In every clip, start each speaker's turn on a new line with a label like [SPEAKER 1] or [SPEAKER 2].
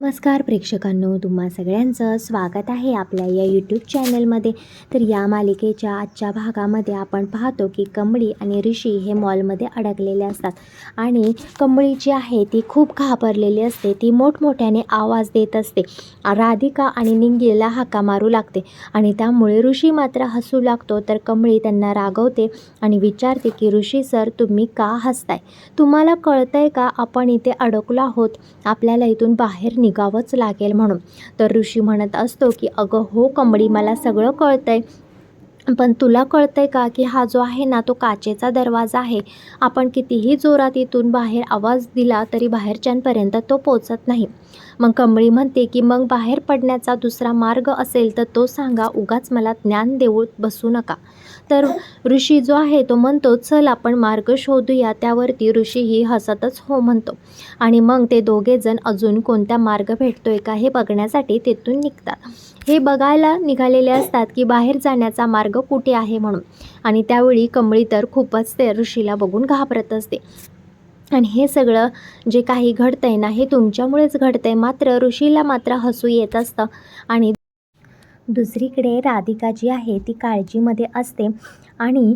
[SPEAKER 1] नमस्कार प्रेक्षकांनो तुम्हा सगळ्यांचं स्वागत आहे आपल्या या यूट्यूब चॅनलमध्ये तर या मालिकेच्या आजच्या भागामध्ये आपण पाहतो की कंबळी आणि ऋषी हे मॉलमध्ये अडकलेले असतात. आणि कंबळी जी आहे ती खूप घाबरलेली असते. ती मोठमोठ्याने आवाज देत असते. राधिका आणि निंगीला हाका मारू लागते. आणि त्यामुळे ऋषी मात्र हसू लागतो. तर कंबळी त्यांना रागवते आणि विचारते की ऋषी सर तुम्ही का हसताय? तुम्हाला कळतंय का? आपण इथे अडकलो आहोत. आपल्याला इथून बाहेर निघावंच लागेल म्हणून. तर ऋषी म्हणत असतो की अगं हो कंबळी मला सगळं कळतंय. पण तुला कळतंय का की हा जो आहे ना तो काचेचा दरवाजा आहे. आपण कितीही जोरात इथून बाहेर आवाज दिला तरी बाहेरच्यांपर्यंत तो पोचत नाही. मग कंबळी म्हणते की मग बाहेर पडण्याचा दुसरा मार्ग असेल तर तो सांगा उगाच मला ज्ञान देऊ बसू नका. तर ऋषी जो आहे तो म्हणतो चल आपण मार्ग शोधूया त्यावरती ऋषीही हसतच हो म्हणतो. आणि मग ते दोघेजण अजून कोणता मार्ग भेटतोय का हे बघण्यासाठी तेथून निघतात. हे बघायला निघालेले असतात की बाहेर जाण्याचा मार्ग कुठे आहे म्हणून. आणि त्यावेळी कमळी तर खूपच ते ऋषीला बघून घाबरत असते. आणि हे सगळं जे काही घडतंय ना हे तुमच्यामुळेच घडतंय. मात्र ऋषीला मात्र हसू येत असतं. आणि दुसरीकडे राधिका जी आहे ती काळजीमध्ये असते आणि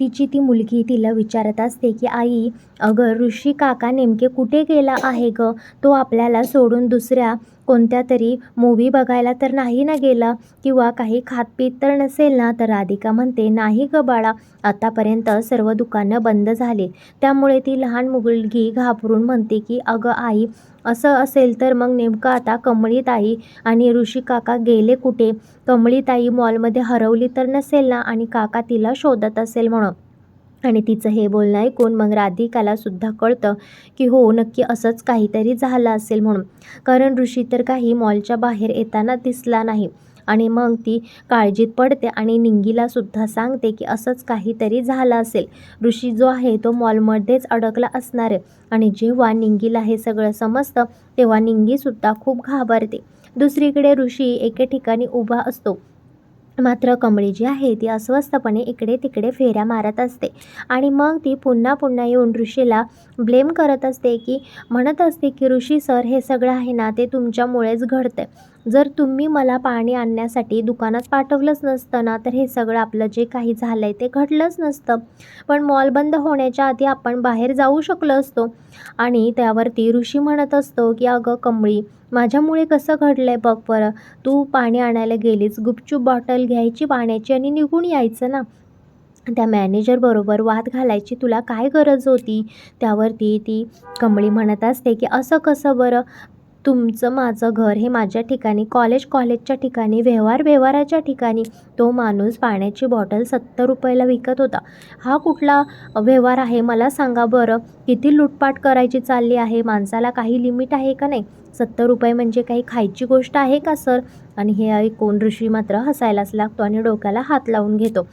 [SPEAKER 1] तिची ती मुलगी तिला विचारत असते की आई अगं ऋषी काका नेमके कुठे गेला आहे गं? तो आपल्याला सोडून दुसऱ्या कोणत्या तरी मूवी बघायला तर नाही ना गेला किंवा काही खातपीत तर नसेल ना तर राधिका म्हणते नाही गं बाळा आतापर्यंत सर्व दुकानं बंद झाली त्यामुळे ती लहान मुलगी घाबरून म्हणते की अगं आई असं असेल तर मग नेमकं आता कमळीताई आणि ऋषी काका गेले कुठे? कमळीताई मॉलमध्ये हरवली तर नसेल ना आणि काका तिला शोधत असेल म्हणून. आणि तिचं हे बोलणं ऐकून मग राधिकालासुद्धा कळतं की हो नक्की असंच काहीतरी झालं असेल म्हणून. कारण ऋषी तर काही मॉलच्या बाहेर येताना दिसला नाही. आणि मग ती काळजीत पडते आणि निंगीलासुद्धा सांगते की असंच काहीतरी झालं असेल. ऋषी जो आहे तो मॉलमध्येच अडकला असणार आहे. आणि जेव्हा निंगीला हे सगळं समजतं तेव्हा निंगीसुद्धा खूप घाबरते. दुसरीकडे ऋषी एके ठिकाणी उभा असतो. मात्र कमळी जी आहे ती अस्वस्थपणे इकडे तिकडे फेऱ्या मारत असते. आणि मग ती पुन्हा पुन्हा येऊन ऋषीला ब्लेम करत असते की म्हणत असते की ऋषी सर हे सगळं आहे ना ते तुमच्यामुळेच घडतं जर तुम्ही मला पाणी आणण्यासाठी दुकानात पाठवलंच नसतं ना तर हे सगळं आपलं जे काही झालं आहे ते घडलंच नसतं. पण मॉल बंद होण्याच्या आधी आपण बाहेर जाऊ शकलो असतो. आणि त्यावरती ऋषी म्हणत असतो की अगं कमळी माझ्यामुळे कसं घडलं आहे बघ बरं. तू पाणी आणायला गेलीस गुपचूप बॉटल घ्यायची पाण्याची आणि निघून यायचं ना. त्या मॅनेजरबरोबर वाद घालायची तुला काय गरज होती? त्यावरती ती कमळी म्हणत असते की असं कसं बरं? तुमचं माझं घर हे माझ्या ठिकाणी कॉलेज कॉलेजच्या ठिकाणी व्यवहार व्यवहाराच्या ठिकाणी तो माणूस पाण्याची बॉटल सत्तर रुपयाला विकत होता. हा कुठला व्यवहार आहे? मला सांगा बरं किती लूटपाट करायची चालली आहे? माणसाला काही लिमिट आहे का नाही? सत्तर रुपये म्हणजे काही खायची गोष्ट आहे का सर? आणि हे ऐकून ऋषी मात्र हसायलाच लागतो आणि डोक्याला हात लावून घेतो.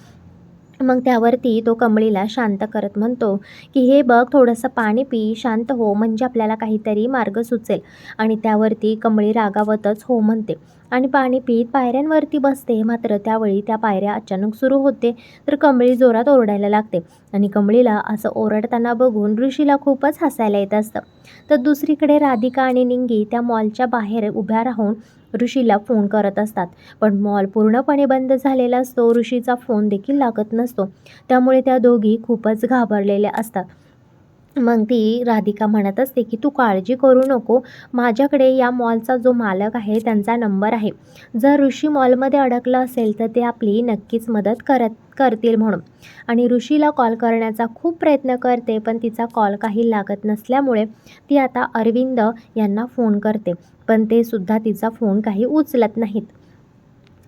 [SPEAKER 1] मग त्यावरती तो कमळीला शांत करत म्हणतो की हे बघ थोडंसं पाणी पी शांत हो म्हणजे आपल्याला काहीतरी मार्ग सुचेल. आणि त्यावरती कमळी रागावतच हो म्हणते. आणि पाणी पीत पायऱ्यांवरती बसते मात्र त्यावेळी त्या पायऱ्या अचानक सुरू होते तर कमळी जोरात ओरडायला लागते. आणि कमळीला असं ओरडताना बघून ऋषीला खूपच हसायला येत असतं. तर दुसरीकडे राधिका आणि निंगी त्या मॉलच्या बाहेर उभ्या राहून ऋषीला फोन करत असतात. पण मॉल पूर्णपणे बंद झालेला असतो ऋषीचा फोन देखील लागत नसतो. त्यामुळे त्या दोघी खूपच घाबरलेल्या असतात. मग ती राधिका म्हणत असते की तू काळजी करू नको. माझ्याकडे या मॉलचा जो मालक आहे त्यांचा नंबर आहे. जर ऋषी मॉलमध्ये अडकलं असेल तर ते आपली नक्कीच मदत करत करतील म्हणून. आणि ऋषीला कॉल करण्याचा खूप प्रयत्न करते पण तिचा कॉल काही लागत नसल्यामुळे ती आता अरविंद यांना फोन करते. पण ते सुद्धा तिचा फोन काही उचलत नाहीत.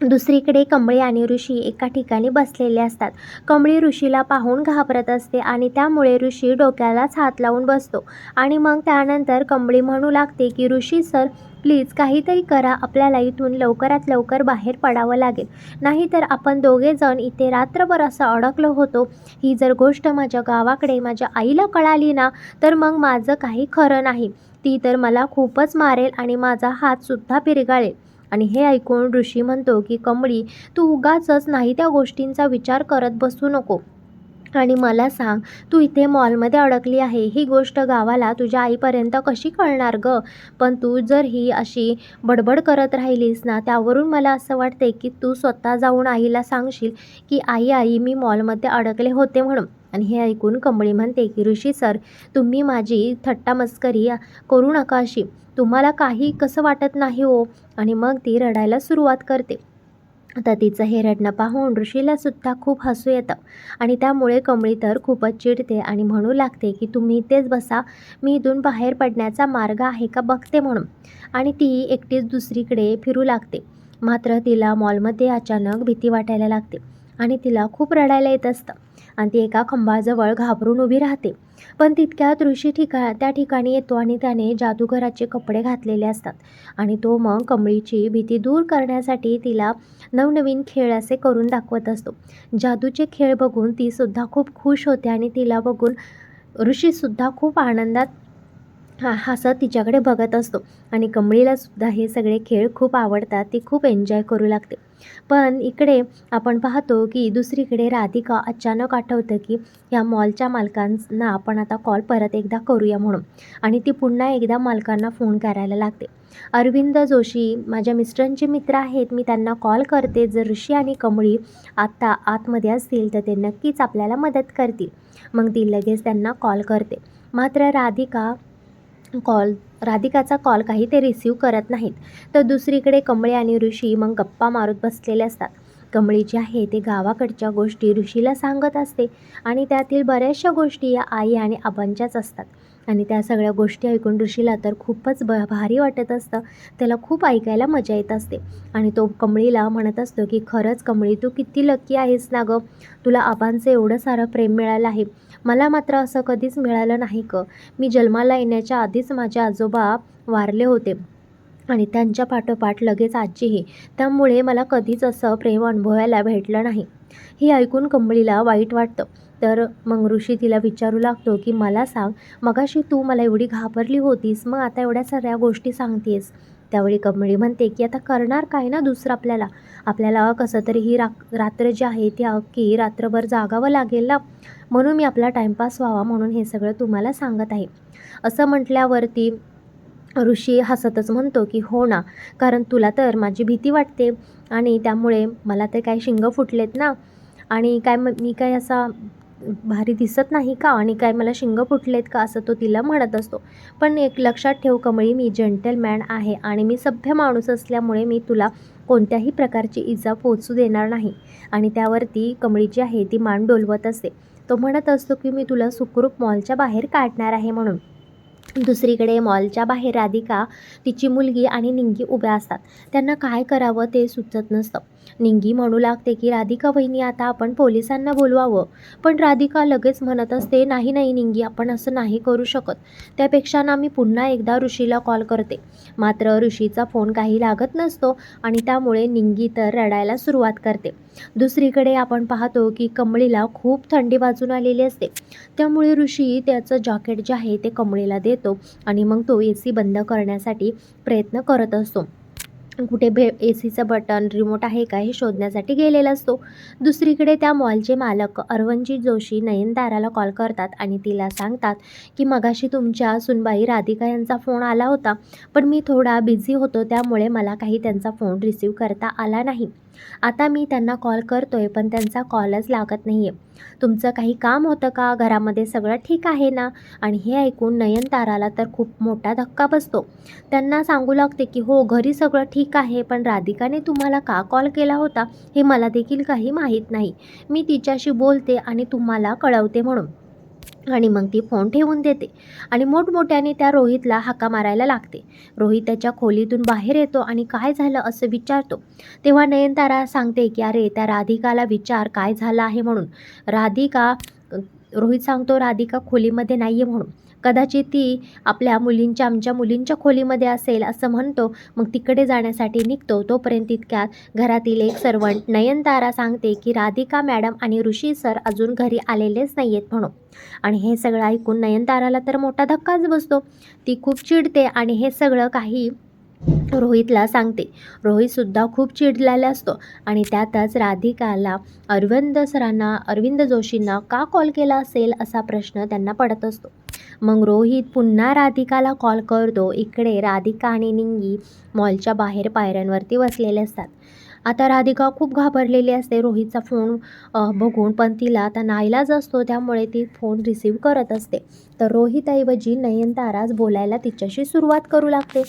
[SPEAKER 1] दुसरीकडे कमळी आणि ऋषी एका ठिकाणी बसलेले असतात. कमळी ऋषीला पाहून घाबरत असते आणि त्यामुळे ऋषी डोक्यालाच हात लावून बसतो. आणि मग त्यानंतर कमळी म्हणू लागते की ऋषी सर प्लीज काहीतरी करा. आपल्याला इथून लवकरात लवकर बाहेर पडावं लागेल. नाहीतर आपण दोघेजण इथे रात्रभर असं अडकलो होतो. ही जर गोष्ट माझ्या गावाकडे माझ्या आईला कळाली ना तर मग माझं काही खरं नाही. ती तर मला खूपच मारेल आणि माझा हातसुद्धा पिरगाळेल. आणि हे ऐकून ऋषी म्हणतो की कमळी तू उगाचच नाही त्या गोष्टींचा विचार करत बसू नको. आणि मला सांग तू इथे मॉलमध्ये अडकली आहे ही गोष्ट गावाला तुझ्या आईपर्यंत कशी कळणार गं? पण तू जर ही अशी बडबड करत राहिलीस ना त्यावरून मला असं वाटते की तू स्वतः जाऊन आईला सांगशील की आई आई मी मॉलमध्ये अडकले होते म्हणून. आणि हे ऐकून कमळी म्हणते की ऋषी सर तुम्ही माझी थट्टा मस्करी करू नका अशी. तुम्हाला काही कसं वाटत नाही हो? आणि मग ती रडायला सुरुवात करते. आता तिचं हे रडणं पाहून ऋषीलासुद्धा खूप हसू येतं. आणि त्यामुळे कमळी तर खूपच चिडते आणि म्हणू लागते की तुम्ही इथेच बसा. मी इथून बाहेर पडण्याचा मार्ग आहे का बघते म्हणून. आणि ती एकटीच दुसरीकडे फिरू लागते. मात्र तिला मॉलमध्ये अचानक भीती वाटायला लागते आणि तिला खूप रडायला येत असतं. आणि ती एका खंबाजवळ घाबरून उभी राहते. पण तितक्यात ऋषी ठिका त्या ठिकाणी येतो आणि त्याने जादूगराचे कपडे घातलेले असतात. आणि तो मग कमळीची भीती दूर करण्यासाठी तिला नवनवीन खेळ असे करून दाखवत असतो. जादूचे खेळ बघून तीसुद्धा खूप खुश होते आणि तिला बघून ऋषीसुद्धा खूप आनंदात हा हसत तिच्याकडे बघत असतो. आणि कमळीलासुद्धा हे सगळे खेळ खूप आवडतात. ती खूप एन्जॉय करू लागते. पण इकडे आपण पाहतो की दुसरीकडे राधिका अचानक आठवतं की या मॉलच्या मालकांना आपण आता कॉल परत एकदा करूया म्हणून. आणि ती पुन्हा एकदा मालकांना फोन करायला लागते. अरविंद जोशी माझ्या मिस्टरांचे मित्र आहेत. मी त्यांना कॉल करते. जर ऋषी आणि कमळी आत्ता आतमध्ये असतील तर ते नक्कीच आपल्याला मदत करतील. मग ती लगेच त्यांना कॉल करते. मात्र राधिका कॉल राधिकाचा कॉल काही ते रिसीव करत नाहीत. तर दुसरीकडे कमळे आणि ऋषी मग गप्पा मारत बसलेले असतात. कमळी जी आहे ते गावाकडच्या गोष्टी ऋषीला सांगत असते आणि त्यातील बऱ्याचशा गोष्टी या आई आणि आबांच्याच असतात. आणि त्या सगळ्या गोष्टी ऐकून ऋषीला तर खूपच ब भारी वाटत असतं. त्याला खूप ऐकायला मजा येत असते. आणि तो कमळीला म्हणत असतो की खरंच कमळी तू किती लक्की आहेस ना गं. तुला आबांचं एवढं सारं प्रेम मिळालं आहे. मला मात्र असं कधीच मिळालं नाही क मी जन्माला येण्याच्या आधीच माझे आजोबा वारले होते आणि त्यांच्या पाठोपाठ लगेच आजीही. त्यामुळे मला कधीच असं प्रेम अनुभवायला भेटलं नाही. हे ऐकून कंबळीला वाईट वाटतं. तर मग ऋषी तिला विचारू लागतो की मला सांग मगाशी तू मला एवढी घाबरली होतीस मग आता एवढ्या सगळ्या गोष्टी सांगतेस. त्यावेळी कमळी म्हणते की आता करणार काय ना दुसरं आपल्याला? आपल्याला कसं तरी ही रा रात्र जी आहे ती अख्खी रात्रभर जागावं लागेल ना? म्हणून मी आपला टाईमपास व्हावा म्हणून हे सगळं तुम्हाला सांगत आहे. असं म्हटल्यावरती ऋषी हसतच म्हणतो की हो ना कारण तुला तर माझी भीती वाटते आणि त्यामुळे मला तर काय शिंग फुटलेत ना? आणि काय म मी काय असा भारी दिसत नाही का? आणि काय मला शिंग फुटलेत का? असं तो तिला म्हणत असतो. पण एक लक्षात ठेव कमळी मी जेंटलमॅन आहे आणि मी सभ्य माणूस असल्यामुळे मी तुला कोणत्याही प्रकारची इजा पोचू देणार नाही. आणि त्यावरती कमळी जी आहे ती मान डोलवत असते. तो म्हणत असतो की मी तुला सुखरूप मॉलच्या बाहेर काढणार आहे म्हणून. दुसरीकडे मॉलच्या बाहेर राधिका तिची मुलगी आणि निंगी उभ्या असतात. त्यांना काय करावं ते सुचत नसतं. निंगी म्हणू लागते की राधिका वहिनी आता आपण पोलिसांना बोलवावं. पण राधिका लगेच म्हणत असते नाही नाही निंगी आपण असं नाही करू शकत. त्यापेक्षा ना मी पुन्हा एकदा ऋषीला कॉल करते. मात्र ऋषीचा फोन काही लागत नसतो आणि त्यामुळे निंगी तर रडायला सुरुवात करते. दुसरीकडे आपण पाहतो की कमळीला खूप थंडी वाजून आलेली असते. त्यामुळे ऋषी त्याचं जॅकेट जे आहे ते कमळीला देतो आणि मग तो ए सी बंद करण्यासाठी प्रयत्न करत असतो. कुठे भे ए सीचं बटन रिमोट आहे का हे शोधण्यासाठी गेलेला असतो. दुसरीकडे त्या मॉलचे मालक अरवंजी जोशी नयनताराला कॉल करतात आणि तिला सांगतात की मगाशी तुमच्या सुनबाई राधिका यांचा फोन आला होता पण मी थोडा बिझी होतो त्यामुळे मला काही त्यांचा फोन रिसीव करता आला नाही. आता मी त्यांना कॉल करतो आहे पण त्यांचा कॉलच लागत नाही आहे तुमचं काही काम होतं का? घरामध्ये सगळं ठीक आहे ना? आणि हे ऐकून नयनताराला तर खूप मोठा धक्का बसतो. त्यांना सांगू लागते की हो घरी सगळं ठीक आहे पण राधिकाने तुम्हाला का कॉल केला होता? हे मला देखील काही माहीत नाही. मी तिच्याशी बोलते आणि तुम्हाला कळवते म्हणून. आणि मग ती फोन ठेवून देते. आणि मोठमोठ्याने त्या रोहितला हाका मारायला लागते. रोहित त्याच्या खोलीतून बाहेर येतो आणि काय झालं असं विचारतो. तेव्हा नयनतारा सांगते की अरे त्या राधिकाला विचार काय झालं आहे म्हणून? राधिका रोहित सांगतो राधिका खोलीमध्ये नाही आहे म्हणून. कदाचित ती आपल्या मुलींच्या आमच्या मुलींच्या खोलीमध्ये असेल असं म्हणतो मग तिकडे जाण्यासाठी निघतो. तोपर्यंत तितक्यात घरातील एक सर्वंट नयनतारा सांगते की राधिका मॅडम आणि ऋषी सर अजून घरी आलेलेच नाही आहेत म्हणून. आणि हे सगळं ऐकून नयनताराला तर मोठा धक्काच बसतो. ती खूप चिडते आणि हे सगळं काही रोहितला सांगते. रोहितसुद्धा खूप चिडलेला असतो आणि त्यातच राधिकाला अरविंद सरांना अरविंद जोशींना का कॉल केला असेल असा प्रश्न त्यांना पडत असतो. मग रोहित पुन्हा राधिकाला कॉल करतो. इकडे राधिका आणि निंगी मॉलच्या बाहेर पायऱ्यांवरती बसलेले असतात. आता राधिका खूप घाबरलेली असते. रोहितचा फोन बघून पण तिला आता नाईलाज असतो. त्यामुळे ती फोन रिसीव्ह करत असते. तर रोहितऐवजी नयनताराच बोलायला तिच्याशी सुरुवात करू लागते.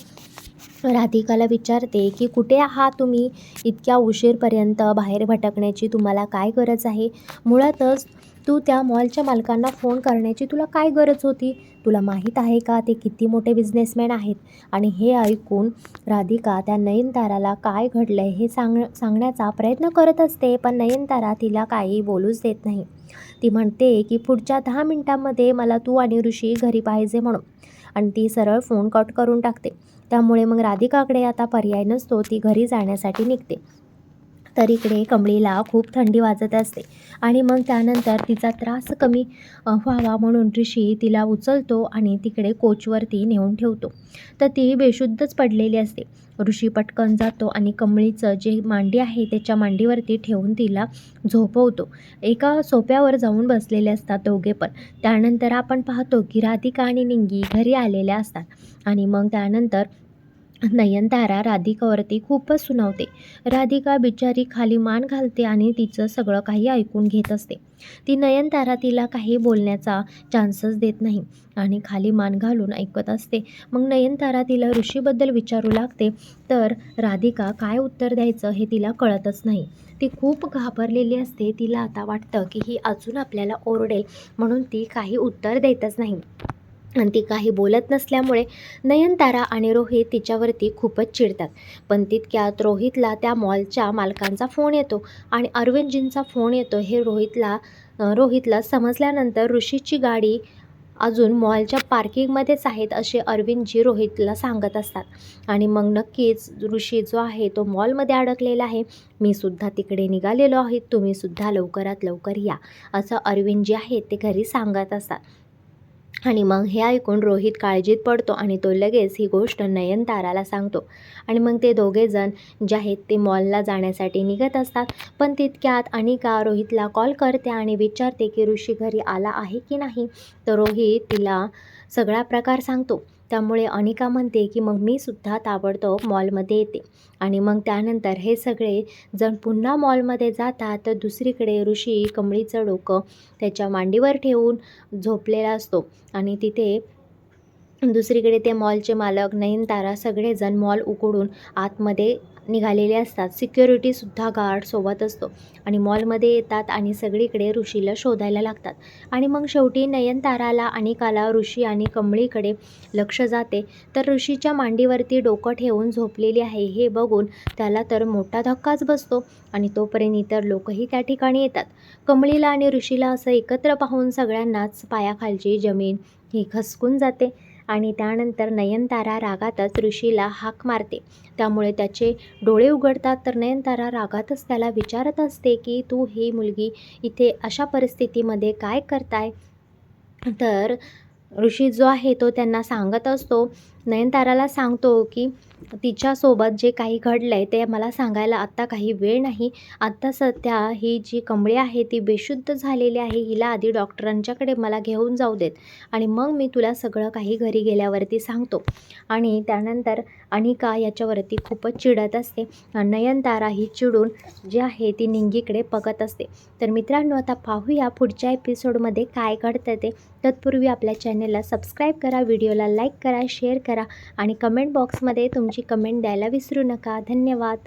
[SPEAKER 1] राधिकाला विचारते की कुठे आहात तुम्ही? इतक्या उशीरपर्यंत बाहेर भटकण्याची तुम्हाला काय गरज आहे? मुळातच तू त्या मॉलच्या मालकांना फोन करण्याची तुला काय गरज होती? तुला माहीत आहे का ते किती मोठे बिझनेसमॅन आहेत? आणि हे ऐकून राधिका त्या नयनताराला काय घडलं आहे हे सांग सांगण्याचा प्रयत्न करत असते पण नयनतारा तिला काही बोलूच देत नाही. ती म्हणते की पुढच्या दहा मिनटामध्ये मला तू आणि ऋषी घरी पाहिजे म्हणून. आणि ती सरळ फोन कट करून टाकते. त्यामुळे मग राधिकाकडे आता पर्याय नसतो ती घरी जाण्यासाठी निघते. तर इकडे कमळीला खूप थंडी वाजत असते. आणि मग त्यानंतर तिचा त्रास कमी व्हावा म्हणून ऋषी तिला उचलतो आणि तिकडे कोचवरती नेऊन ठेवतो. तर ती बेशुद्धच पडलेली असते. ऋषी पटकन जातो आणि कमळीचं जे मांडी आहे त्याच्या मांडीवरती ठेवून तिला झोपवतो. एका सोप्यावर जाऊन बसलेले असतात दोघे पण. त्यानंतर आपण पाहतो की राधिका आणि निंगी घरी आलेल्या असतात. आणि मग त्यानंतर नयनतारा राधिकावरती खूपच सुनावते. राधिका बिचारी खाली मान घालते आणि तिचं सगळं काही ऐकून घेत असते. ती नयनतारा तिला काही बोलण्याचा चान्सच देत नाही आणि खाली मान घालून ऐकत असते. मग नयनतारा तिला ऋषीबद्दल विचारू लागते. तर राधिका काय उत्तर द्यायचं हे तिला कळतच नाही. ती खूप घाबरलेली असते. तिला आता वाटतं की ही अजून आपल्याला ओरडेल म्हणून ती काही उत्तर देतच नाही. आणि ती काही बोलत नसल्यामुळे नयनतारा आणि रोहित तिच्यावरती खूपच चिडतात. पण तितक्यात रोहितला त्या मॉलच्या मालकांचा फोन येतो आणि अरविंदजींचा फोन येतो. हे रोहितला रोहितला समजल्यानंतर ऋषीची गाडी अजून मॉलच्या पार्किंगमध्येच आहेत असे अरविंदजी रोहितला सांगत असतात. आणि मग नक्कीच ऋषी जो आहे तो मॉलमध्ये अडकलेला आहे. मी सुद्धा तिकडे निघालेलो आहे. तुम्हीसुद्धा लवकरात लवकर या असं अरविंद जे आहेत ते घरी सांगत असतात. आणि मग हे ऐकून रोहित काळजीत पडतो आणि तो लगेच ही गोष्ट नयनताराला सांगतो. आणि मग ते दोघेजण जे आहेत ते मॉलला जाण्यासाठी निघत असतात. पण तितक्यात अनिका रोहितला कॉल करते आणि विचारते की ऋषी घरी आला आहे की नाही? तर रोहित तिला सगळा प्रकार सांगतो. त्यामुळे अनिका म्हणते की मग मी सुद्धा ताबडतोब मॉलमध्ये येते. आणि मग त्यानंतर हे सगळे जण पुन्हा मॉलमध्ये जातात. तर दुसरीकडे ऋषी कमळीचं डोकं त्याच्या मांडीवर ठेवून झोपलेला असतो. आणि तिथे दुसरीकडे ते मॉलचे मालक नयनतारा सगळेजण मॉल उकडून आतमध्ये निघालेले असतात. सिक्युरिटीसुद्धा गार्ड सोबत असतो. आणि मॉलमध्ये येतात आणि सगळीकडे ऋषीला शोधायला लागतात. आणि मग शेवटी नयनताराला आणि काला ऋषी आणि कमळीकडे लक्ष जाते. तर ऋषीच्या मांडीवरती डोकं ठेवून झोपलेली आहे. हे बघून त्याला तर मोठा धक्काच बसतो आणि तोपर्यंत इतर लोकही त्या ठिकाणी येतात. कमळीला आणि ऋषीला असं एकत्र पाहून सगळ्यांनाच पायाखालची जमीन ही खसकून जाते. आणि त्यानंतर नयनतारा रागातच ऋषीला हाक मारते. त्यामुळे त्याचे डोळे उघडतात तर नयनतारा रागातच त्याला विचारत असते की तू ही मुलगी इथे अशा परिस्थितीमध्ये काय करताय? तर ऋषी जो आहे तो त्यांना सांगत असतो नयनताराला सांगतो की तिच्यासोबत जे काही घडलं आहे ते मला सांगायला आत्ता काही वेळ नाही. आत्ता सध्या ही जी कंबळी आहे ती बेशुद्ध झालेली आहे. हिला आधी डॉक्टरांच्याकडे मला घेऊन जाऊ देत आणि मग मी तुला सगळं काही घरी गेल्यावरती सांगतो. आणि त्यानंतर अनिका याच्यावरती खूपच चिडत असते. नयनतारा ही चिडून जी आहे ती निंगीकडे बघत असते. तर मित्रांनो आता पाहूया पुढच्या एपिसोडमध्ये काय घडतं ते. तत्पूर्वी आपल्या चॅनलला सबस्क्राईब करा व्हिडिओला लाईक करा शेअर करा. करा. आणि कमेंट बॉक्समध्ये तुमची कमेंट द्यायला विसरू नका. धन्यवाद.